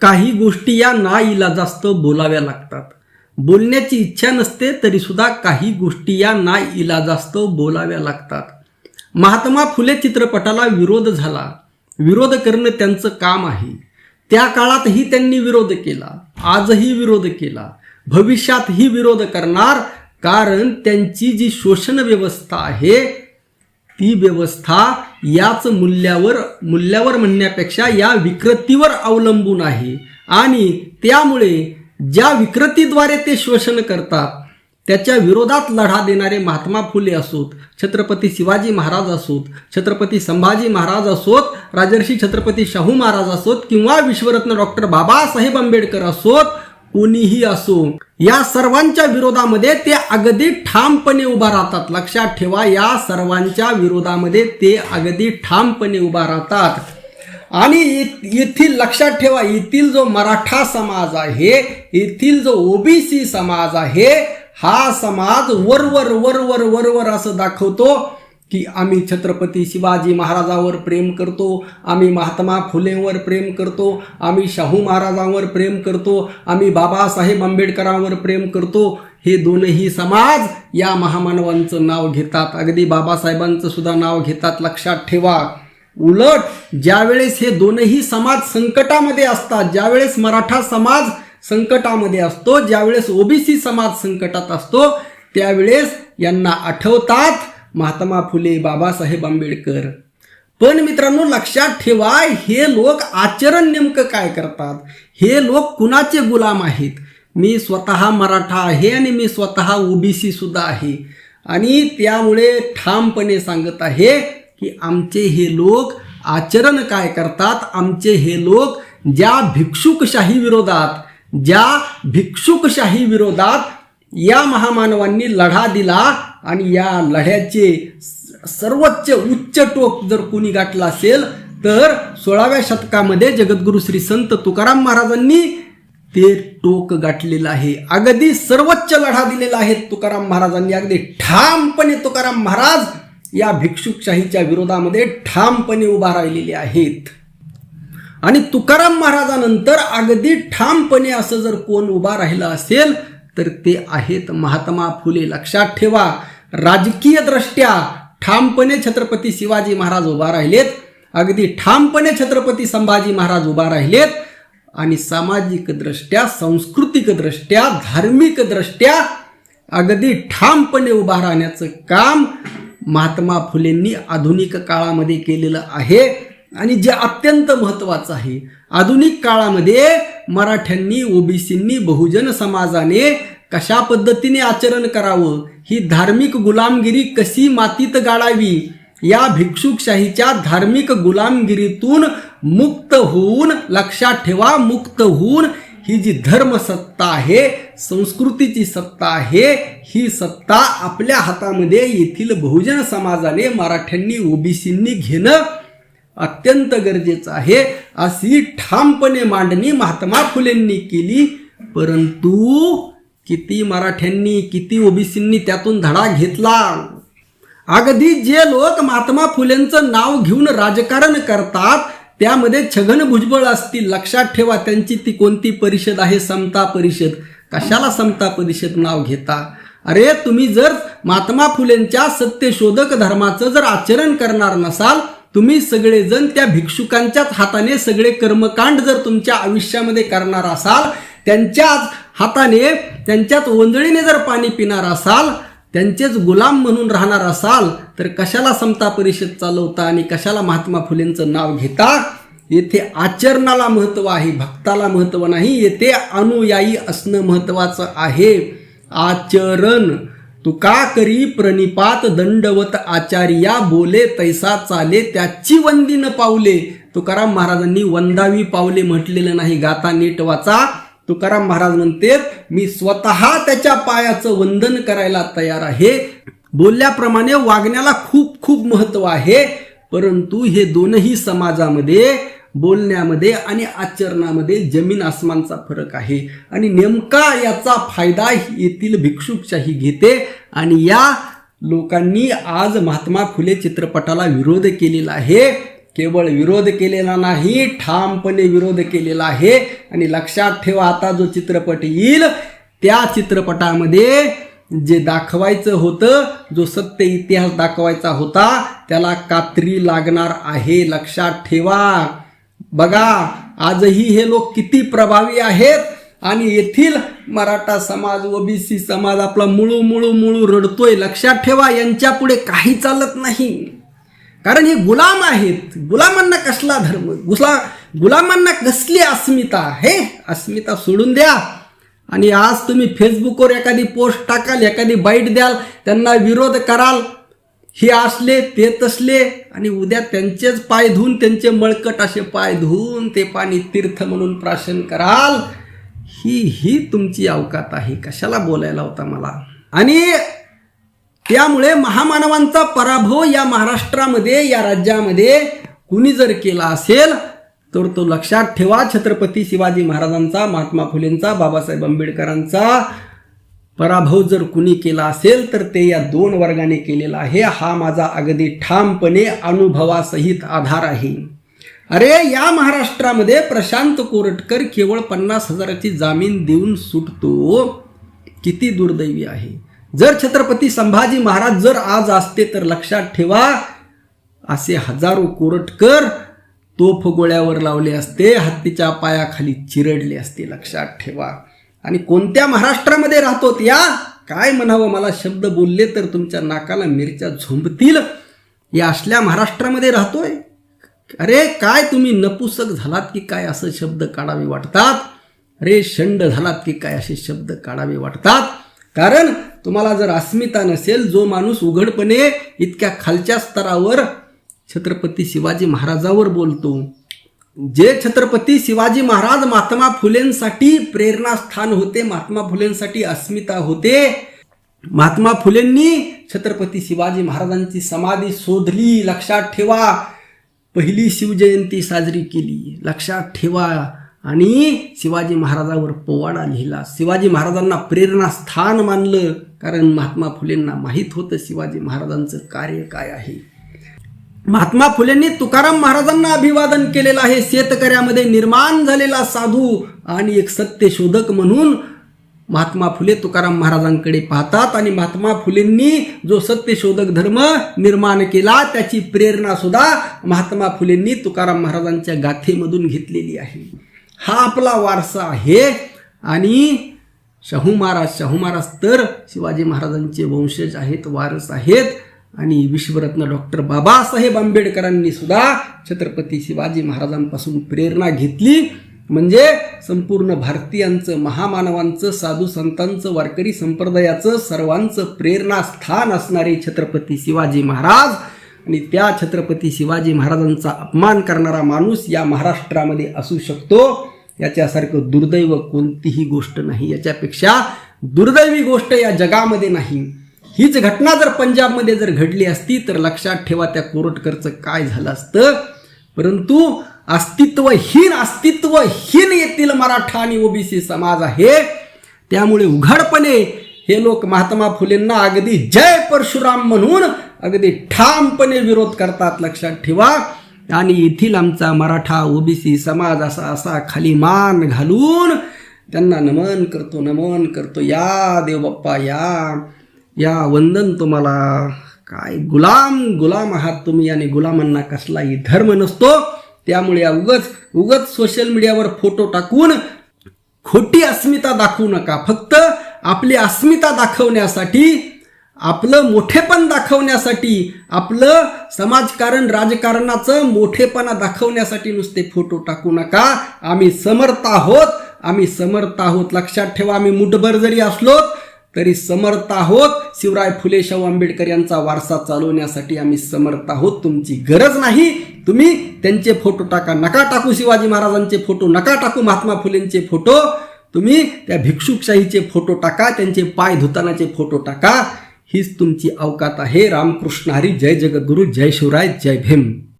काही गोष्टी या ना इलाजास्त बोलाव्या लागतात. बोलण्याची इच्छा नसते तरी सुद्धा काही गोष्टी या ना इलाजास्त बोलाव्या लागतात. महात्मा फुले चित्रपटाला विरोध झाला. विरोध करणं त्यांचं काम आहे. त्या काळातही त्यांनी विरोध केला. आजही विरोध केला. भविष्यातही विरोध करणार कारण त्यांची जी शोषण व्यवस्था आहे ती व्यवस्था याच मूल्यावर मूल्यावर म्हणण्यापेक्षा या विकृतीवर अवलंबून आहे. आणि त्यामुळे ज्या विकृतीद्वारे ते शोषण करतात त्याच्या विरोधात लढा देणारे महात्मा फुले असोत छत्रपती शिवाजी महाराज असोत छत्रपती संभाजी महाराज असोत राजर्षी छत्रपती शाहू महाराज असोत किंवा विश्वरत्न डॉक्टर बाबासाहेब आंबेडकर असोत कोणीही असो या सर्वांच्या विरोधामध्ये ते अगदी ठामपणे उभा राहतात. लक्षात ठेवा या सर्वांच्या विरोधामध्ये ते अगदी ठामपणे उभा राहतात. आणि येथील लक्षात ठेवा येथील जो मराठा समाज आहे येथील जो ओबीसी समाज आहे हा समाज वरवर वरवर वरवर असं दाखवतो. की आम्ही छत्रपती शिवाजी महाराजावर प्रेम करतो आम्ही महात्मा फुलेंवर प्रेम करतो आम्ही शाहू महाराजांवर प्रेम करतो आम्ही बाबासाहेब आंबेडकरांवर प्रेम करतो. हे दोनही समाज या महामानवांचं नाव घेतात. अगदी बाबासाहेबांचं सुद्धा नाव घेतात. लक्षात ठेवा. उलट ज्यावेळेस हे दोनही समाज संकटामध्ये असतात ज्यावेळेस मराठा समाज संकटामध्ये असतो ज्यावेळेस ओबीसी समाज संकटात असतो त्यावेळेस यांना आठवतात महात्मा फुले बाबासाहेब आंबेडकर. पण मित्रांनो लक्षात ठेवा हे लोक आचरण नेमकं काय करतात? हे लोक कुणाचे गुलाम आहेत? मी स्वतः मराठा आहे आणि मी स्वतः ओबीसी सुद्धा आहे. आणि त्यामुळे ठामपणे सांगत आहे की आमचे हे लोक आचरण काय करतात? आमचे हे लोक ज्या भिक्षुकशाही विरोधात ज्या भिक्षुकशाही विरोधात या महामानवांनी लढा दिला आणि या लढ्याचे सर्वोच्च उच्च टोक जर कोणी गाठला असेल तर सोळाव्या शतकामध्ये जगद्गुरु श्री संत तुकाराम महाराजांनी ते टोक गाठलेलं आहे. अगदी सर्वोच्च लढा दिलेला आहे तुकाराम महाराजांनी. अगदी ठामपणे तुकाराम महाराज या भिक्षुकशाहीच्या विरोधामध्ये ठामपणे उभा राहिलेले आहेत. आणि तुकाराम महाराजानंतर अगदी ठामपणे असं जर कोण उभा राहिलं असेल तर ते आहेत महात्मा फुले. लक्षात ठेवा राजकीयदृष्ट्या ठामपणे छत्रपती शिवाजी महाराज उभा राहिलेत. अगदी ठामपणे छत्रपती संभाजी महाराज उभा राहिलेत. आणि सामाजिकदृष्ट्या सांस्कृतिकदृष्ट्या धार्मिकदृष्ट्या अगदी ठामपणे उभा राहण्याचं काम महात्मा फुलेंनी आधुनिक काळामध्ये केलेलं आहे. आणि जे अत्यंत महत्त्वाचं आहे आधुनिक काळामध्ये मराठ्यांनी ओबीसींनी बहुजन समाजाने कशा पद्धतीने आचरण करावं ही धार्मिक गुलामगिरी कशी मातीत गाळावी? या भिक्षुकशाहीच्या धार्मिक गुलामगिरीतून मुक्त होऊन लक्षात ठेवा मुक्त होऊन ही जी धर्मसत्ता आहे संस्कृतीची सत्ता आहे ही सत्ता आपल्या हातामध्ये येथील बहुजन समाजाने मराठ्यांनी ओबीसींनी घेणं अत्यंत गरजेचं आहे. अशी ठामपणे मांडणी महात्मा फुलेंनी केली परंतु किती मराठ्यांनी किती ओबीसींनी त्यातून धडा घेतला. अगदी जे लोक महात्मा फुलेंचं नाव घेऊन राजकारण करतात त्यामध्ये छगन भुजबळ असतील. लक्षात ठेवा त्यांची ती कोणती परिषद आहे? समता परिषद. कशाला समता परिषद नाव घेता? अरे तुम्ही जर महात्मा फुलेंच्या सत्यशोधक धर्माचं जर आचरण करणार नसाल तुम्ही सगळेजण त्या भिक्षुकांच्याच हाताने सगळे कर्मकांड जर तुमच्या आयुष्यामध्ये करणार असाल त्यांच्याच हाताने त्यांच्याच वंजळीने जर पाणी पिणार असाल त्यांचेच गुलाम म्हणून राहणार असाल तर कशाला समता परिषद चालवता आणि कशाला महात्मा फुलेंचं नाव घेता? येथे आचरणाला महत्त्व आहे भक्ताला महत्त्व नाही येथे अनुयायी असणं महत्त्वाचं आहे. आचरण. तुका करी प्रणिपात दंडवत आचार्या बोले तैसा चाले त्याची वंदीन पावले. तुकाराम महाराजांनी वंदावी पावले म्हटलेलं नाही गाता नीट वाचा. तुकाराम महाराज म्हणते मी स्वतः त्याच्या पायाचं वंदन करायला तयार आहे. बोलल्याप्रमाणे वागण्याला खूप खूप महत्त्व आहे. परंतु हे दोनही समाजामध्ये बोलण्यामध्ये आणि आचरणामध्ये जमीन आसमानचा फरक आहे. आणि नेमका याचा फायदा येथील भिक्षुकशाही घेते आणि या लोकांनी आज महात्मा फुले चित्रपटाला विरोध केलेला आहे. केवळ विरोध केलेला नाही ठामपणे विरोध केलेला आहे. आणि लक्षात ठेवा आता जो चित्रपट येईल त्या चित्रपटामध्ये जे दाखवायचं होतं जो सत्य इतिहास दाखवायचा होता त्याला कात्री लागणार आहे. लक्षात ठेवा. बघा आजही हे लोक किती प्रभावी आहेत. आणि येथील मराठा समाज ओबीसी समाज आपला मुळू मुळू मुळू रडतोय. लक्षात ठेवा यांच्यापुढे काही चालत नाही. कारण हे गुलाम आहेत. गुलामांना कसला धर्म? गुसला गुलामांना कसली अस्मिता हे अस्मिता सोडून द्या. आणि आज तुम्ही फेसबुकवर एखादी पोस्ट टाकाल एखादी बाईट द्याल त्यांना विरोध कराल. हे असले ते तसले आणि उद्या त्यांचेच पाय धुवून त्यांचे मळकट असे पाय धुवून ते पाणी तीर्थ म्हणून प्राशन कराल. ही ही तुमची अवकात आहे. कशाला बोलायला होता मला? आणि त्यामुळे महामानवांचा पराभव या महाराष्ट्रामध्ये या राज्यामध्ये कुणी जर केला असेल तर तो लक्षात ठेवा. छत्रपती शिवाजी महाराजांचा महात्मा फुलेंचा बाबासाहेब आंबेडकरांचा पराभव जर कुणी केला असेल तर ते या दोन वर्गाने केलेला आहे. हा माझा अगदी ठामपणे अनुभवासहित आधार आहे. अरे या महाराष्ट्रामध्ये प्रशांत कोरटकर केवळ पन्नास हजाराची जामीन देऊन सुटतो. किती दुर्दैवी आहे. जर छत्रपती संभाजी महाराज जर आज असते तर लक्षात ठेवा असे हजारो कोरटकर तोफ गोळ्यावर लावले असते हत्तीच्या पायाखाली चिरडले असते लक्षात ठेवा. आणि कोणत्या महाराष्ट्रामध्ये राहतोत या? काय म्हणावं मला शब्द बोलले तर तुमच्या नाकाला मिरच्या झोंबतील. या असल्या महाराष्ट्रामध्ये राहतोय? अरे काय तुम्ही नपुसक झालात की काय असं शब्द काढावे वाटतात? अरे शंड झालात की काय असे शब्द काढावे वाटतात? कारण तुम्हाला जर अस्मिता नसेल जो माणूस उघडपणे इतक्या खालच्या स्तरावर छत्रपती शिवाजी महाराजावर बोलतो. जे छत्रपती शिवाजी महाराज महात्मा फुलेंसाठी प्रेरणास्थान होते महात्मा फुलेंसाठी अस्मिता होते महात्मा फुलेंनी छत्रपती शिवाजी महाराजांची समाधी शोधली लक्षात ठेवा. पहिली शिवजयंती साजरी केली लक्षात ठेवा. आणि शिवाजी महाराजावर पोवाडा लिहिला. शिवाजी महाराजांना प्रेरणास्थान मानलं कारण महात्मा फुलेंना माहीत होतं शिवाजी महाराजांचं कार्य काय आहे. महात्मा फुलेंनी तुकाराम महाराजांना अभिवादन केलेलं आहे. शेतकऱ्यामध्ये निर्माण झालेला साधू आणि एक सत्यशोधक म्हणून महात्मा फुले तुकाराम महाराजांकडे पाहतात आणि महात्मा फुलेंनी जो सत्यशोधक धर्म निर्माण केला त्याची प्रेरणा सुद्धा महात्मा फुलेंनी तुकाराम महाराजांच्या गाथेमधून घेतलेली आहे. हा आपला वारसा आहे. आणि शाहू महाराज शाहू महाराज तर शिवाजी महाराजांचे वंशज आहेत वारस आहेत. आणि विश्वरत्न डॉक्टर बाबासाहेब आंबेडकरांनी सुद्धा छत्रपती शिवाजी महाराजांपासून प्रेरणा घेतली. म्हणजे संपूर्ण भारतीयांचं महामानवांचं साधू संतांचं वारकरी संप्रदायाचं सर्वांचं प्रेरणास्थान असणारे छत्रपती शिवाजी महाराज आणि त्या छत्रपती शिवाजी महाराजांचा अपमान करणारा माणूस या महाराष्ट्रामध्ये असू शकतो. याच्यासारखं दुर्दैव कोणतीही गोष्ट नाही. याच्यापेक्षा दुर्दैवी गोष्ट या जगामध्ये नाही. हीच घटना जर पंजाबमध्ये जर घडली असती तर लक्षात ठेवा त्या कोरटकरचं काय झालं असतं. परंतु अस्तित्वहीन अस्तित्वहीन येथील मराठा आणि ओबीसी समाज आहे. त्यामुळे उघडपणे हे लोक महात्मा फुलेंना अगदी जय परशुराम म्हणून अगदी ठामपणे विरोध करतात लक्षात ठेवा. आणि येथील आमचा मराठा ओबीसी समाज असा असा खाली मान घालून त्यांना नमन करतो नमन करतो. या देवबाप्पा या या वंदन तुम्हाला. काय गुलाम गुलाम आहात तुम्ही आणि गुलामांना कसलाही धर्म नसतो. त्यामुळे उगच उगच सोशल मीडियावर फोटो टाकून खोटी अस्मिता दाखवू नका. फक्त आपली अस्मिता दाखवण्यासाठी आपलं मोठेपण दाखवण्यासाठी आपलं समाजकारण राजकारणाचं मोठेपणा दाखवण्यासाठी नुसते फोटो टाकू नका. आम्ही समर्थ आहोत. आम्ही समर्थ आहोत. लक्षात ठेवा आम्ही मुठभर जरी असलो तरी समर्थ आहोत. शिवराय फुले शाहू आंबेडकर यांचा वारसा चालवण्यासाठी आम्ही समर्थ आहोत. तुमची गरज नाही. तुम्ही त्यांचे फोटो टाका. नका टाकू शिवाजी महाराजांचे फोटो नका टाकू महात्मा फुलेंचे फोटो तुम्ही त्या भिक्षुकशाहीचे फोटो टाका त्यांचे पाय धुतानाचे फोटो टाका. हीच तुमची अवकात आहे. रामकृष्ण हरी जय जगद्गुरु जय शिवराय जय भीम.